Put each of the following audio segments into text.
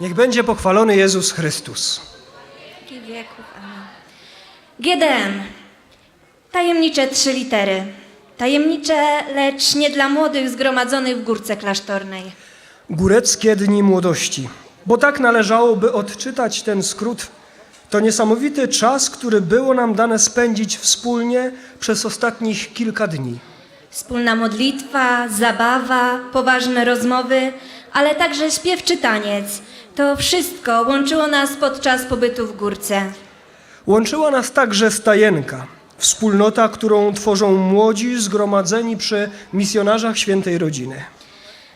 Niech będzie pochwalony Jezus Chrystus. wieki wieków. Amen. GDM. Tajemnicze trzy litery. Tajemnicze, lecz nie dla młodych zgromadzonych w górce klasztornej. Góreckie Dni Młodości. Bo tak należałoby odczytać ten skrót. To niesamowity czas, który było nam dane spędzić wspólnie przez ostatnich kilka dni. Wspólna modlitwa, zabawa, poważne rozmowy, ale także śpiew czy taniec. To wszystko łączyło nas podczas pobytu w górce. Łączyła nas także stajenka, wspólnota, którą tworzą młodzi zgromadzeni przy misjonarzach świętej rodziny.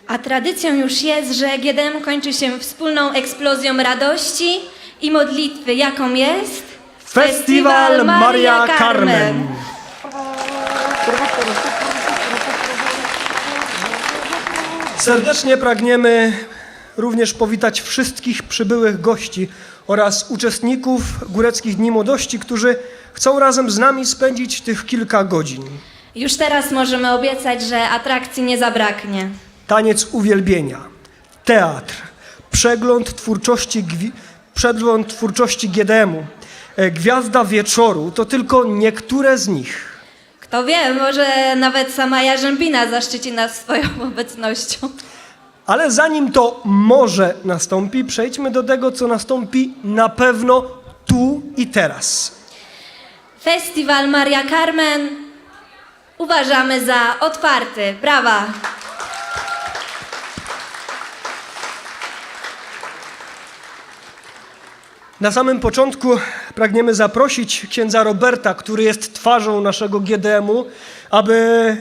A tradycją już jest, że GDM kończy się wspólną eksplozją radości i modlitwy, jaką jest Festiwal Maria Carmen. Serdecznie pragniemy również powitać wszystkich przybyłych gości oraz uczestników Góreckich Dni Młodości, którzy chcą razem z nami spędzić tych kilka godzin. Już teraz możemy obiecać, że atrakcji nie zabraknie. Taniec uwielbienia, teatr, przegląd twórczości, przegląd twórczości GDM-u, e, Gwiazda Wieczoru to tylko niektóre z nich. Kto wie, może nawet sama Jarzębina zaszczyci nas swoją obecnością. Ale zanim to może nastąpi, przejdźmy do tego, co nastąpi na pewno tu i teraz. Festiwal Maria Carmen uważamy za otwarty. Brawa! Na samym początku pragniemy zaprosić księdza Roberta, który jest twarzą naszego GDM-u, aby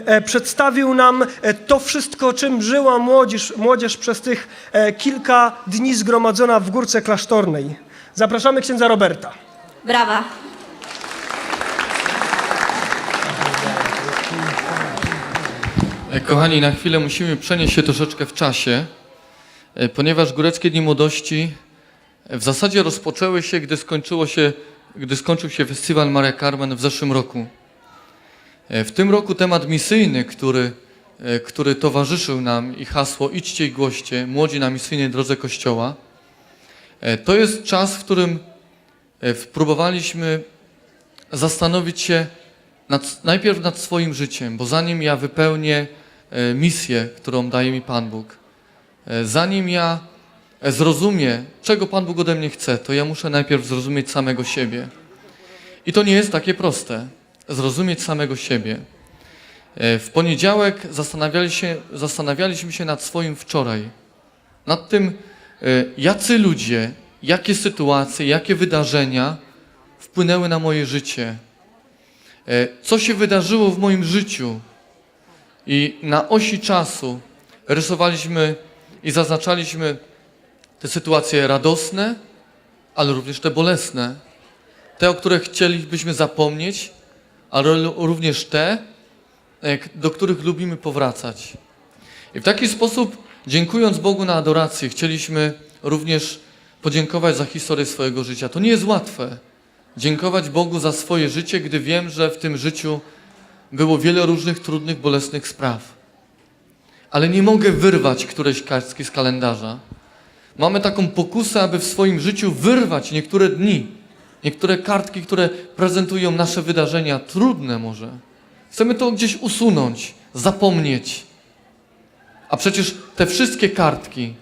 e, przedstawił nam e, to wszystko, czym żyła młodzież, młodzież przez tych e, kilka dni zgromadzona w Górce Klasztornej. Zapraszamy księdza Roberta. Brawa! Kochani, na chwilę musimy przenieść się troszeczkę w czasie, ponieważ Góreckie Dni Młodości w zasadzie rozpoczęły się, gdy, skończyło się, gdy skończył się festiwal Maria Carmen w zeszłym roku. E, W tym roku temat misyjny, który, e, który towarzyszył nam i hasło Idźcie i głoście, młodzi na misyjnej drodze Kościoła, e, to jest czas, w którym próbowaliśmy zastanowić się nad, najpierw nad swoim życiem, bo zanim ja wypełnię misję, którą daje mi Pan Bóg, zanim ja e, zrozumiem, czego Pan Bóg ode mnie chce, to ja muszę najpierw zrozumieć samego siebie. I to nie jest takie proste, zrozumieć samego siebie. E, W poniedziałek zastanawiali się, zastanawialiśmy się nad swoim wczoraj, nad tym, e, jacy ludzie, jakie sytuacje, jakie wydarzenia wpłynęły na moje życie, E, co się wydarzyło w moim życiu. I na osi czasu rysowaliśmy i zaznaczaliśmy te sytuacje radosne, ale również te bolesne. Te, o których chcielibyśmy zapomnieć, ale również te, do których lubimy powracać. I w taki sposób, dziękując Bogu na adorację, chcieliśmy również podziękować za historię swojego życia. To nie jest łatwe dziękować Bogu za swoje życie, gdy wiem, że w tym życiu było wiele różnych trudnych, bolesnych spraw. Ale nie mogę wyrwać którejś kartki z kalendarza. Mamy taką pokusę, aby w swoim życiu wyrwać niektóre dni, niektóre kartki, które prezentują nasze wydarzenia, trudne może. Chcemy to gdzieś usunąć, zapomnieć. A przecież te wszystkie kartki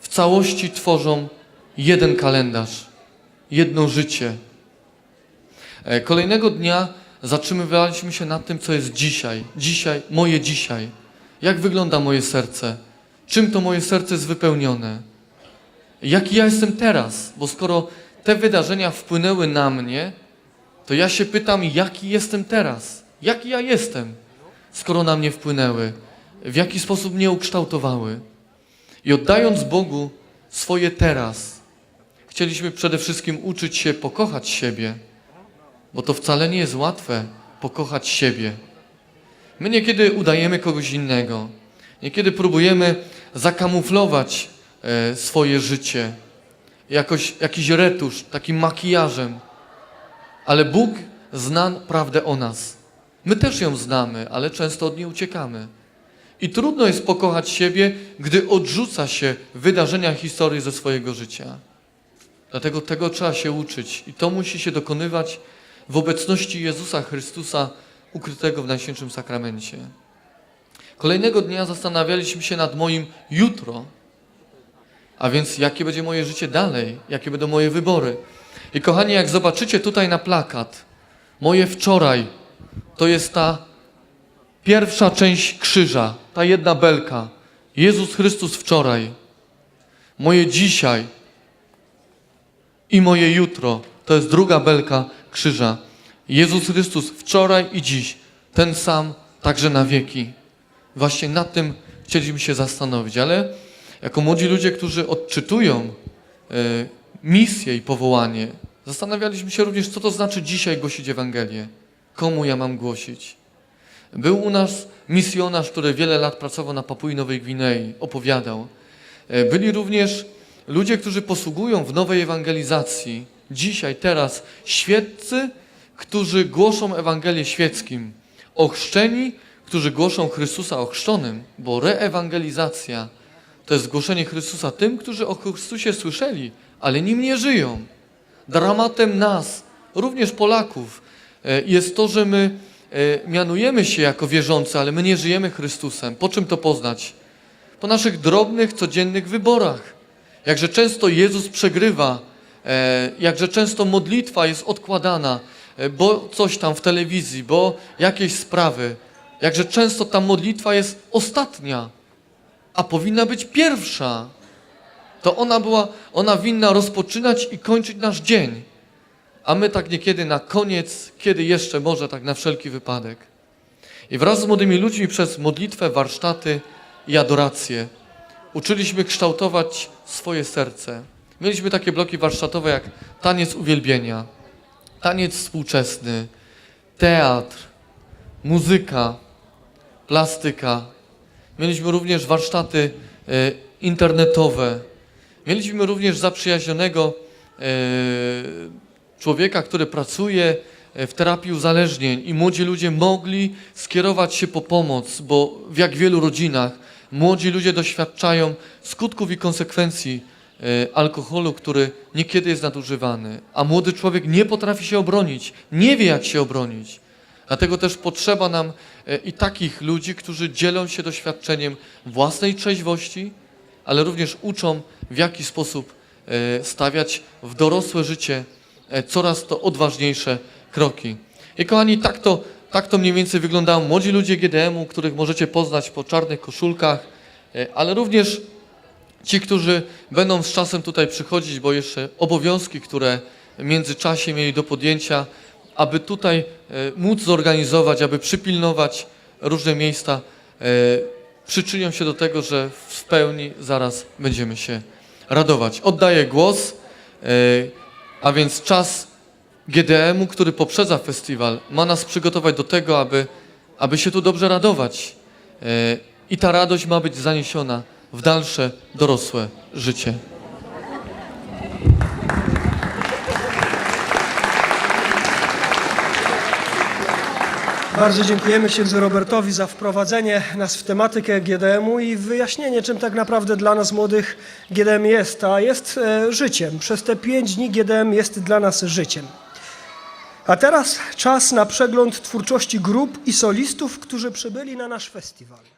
w całości tworzą jeden kalendarz, jedno życie. E, Kolejnego dnia zatrzymywaliśmy się nad tym, co jest dzisiaj. Dzisiaj, moje dzisiaj. Jak wygląda moje serce? Czym to moje serce jest wypełnione? Jaki ja jestem teraz? Bo skoro te wydarzenia wpłynęły na mnie, to ja się pytam, jaki jestem teraz? Jaki ja jestem, skoro na mnie wpłynęły? W jaki sposób mnie ukształtowały? I oddając Bogu swoje teraz, chcieliśmy przede wszystkim uczyć się pokochać siebie, bo to wcale nie jest łatwe pokochać siebie. My niekiedy udajemy kogoś innego, niekiedy próbujemy zakamuflować swoje życie, jakoś, jakiś retusz, takim makijażem, ale Bóg zna prawdę o nas. My też ją znamy, ale często od niej uciekamy. I trudno jest pokochać siebie, gdy odrzuca się wydarzenia historii ze swojego życia. Dlatego tego trzeba się uczyć i to musi się dokonywać w obecności Jezusa Chrystusa ukrytego w Najświętszym Sakramencie. Kolejnego dnia zastanawialiśmy się nad moim jutro, a więc jakie będzie moje życie dalej, jakie będą moje wybory. I kochani, jak zobaczycie tutaj na plakat, moje wczoraj to jest ta pierwsza część krzyża, ta jedna belka. Jezus Chrystus wczoraj. Moje dzisiaj i moje jutro to jest druga belka krzyża. Jezus Chrystus wczoraj i dziś, ten sam także na wieki. Właśnie nad tym chcieliśmy się zastanowić, ale jako młodzi ludzie, którzy odczytują e, misję i powołanie, zastanawialiśmy się również, co to znaczy dzisiaj głosić Ewangelię. Komu ja mam głosić? Był u nas misjonarz, który wiele lat pracował na Papui Nowej Gwinei, opowiadał. E, Byli również ludzie, którzy posługują w nowej ewangelizacji, dzisiaj, teraz, świeccy, którzy głoszą Ewangelię świeckim, ochrzczeni, którzy głoszą Chrystusa ochrzczonym, bo reewangelizacja to jest głoszenie Chrystusa tym, którzy o Chrystusie słyszeli, ale nim nie żyją. Dramatem nas, również Polaków, e, jest to, że my e, mianujemy się jako wierzący, ale my nie żyjemy Chrystusem. Po czym to poznać? Po naszych drobnych, codziennych wyborach. Jakże często Jezus przegrywa, e, jakże często modlitwa jest odkładana, bo coś tam w telewizji, bo jakieś sprawy. Jakże często ta modlitwa jest ostatnia, a powinna być pierwsza. To ona była, ona winna rozpoczynać i kończyć nasz dzień. A my tak niekiedy na koniec, kiedy jeszcze może, tak na wszelki wypadek. I wraz z młodymi ludźmi przez modlitwę, warsztaty i adorację uczyliśmy kształtować swoje serce. Mieliśmy takie bloki warsztatowe jak taniec uwielbienia, taniec współczesny, teatr, muzyka, plastyka. Mieliśmy również warsztaty e, internetowe. Mieliśmy również zaprzyjaźnionego e, człowieka, który pracuje e, w terapii uzależnień i młodzi ludzie mogli skierować się po pomoc, bo w jak wielu rodzinach młodzi ludzie doświadczają skutków i konsekwencji alkoholu, który niekiedy jest nadużywany, a młody człowiek nie potrafi się obronić, nie wie jak się obronić. Dlatego też potrzeba nam e, i takich ludzi, którzy dzielą się doświadczeniem własnej trzeźwości, ale również uczą, w jaki sposób e, stawiać w dorosłe życie e, coraz to odważniejsze kroki. I kochani, tak to, tak to mniej więcej wyglądają młodzi ludzie GDM-u, których możecie poznać po czarnych koszulkach, ale również ci, którzy będą z czasem tutaj przychodzić, bo jeszcze obowiązki, które w międzyczasie mieli do podjęcia, aby tutaj e, móc zorganizować, aby przypilnować różne miejsca, e, przyczynią się do tego, że w pełni zaraz będziemy się radować. Oddaję głos, e, a więc czas GDM-u, który poprzedza festiwal, ma nas przygotować do tego, aby, aby się tu dobrze radować. I ta radość ma być zaniesiona w dalsze dorosłe życie. Bardzo dziękujemy księdzu Robertowi za wprowadzenie nas w tematykę GDM-u i wyjaśnienie, czym tak naprawdę dla nas młodych GDM jest, a jest e, życiem. Przez te pięć dni GDM jest dla nas życiem. A teraz czas na przegląd twórczości grup i solistów, którzy przybyli na nasz festiwal.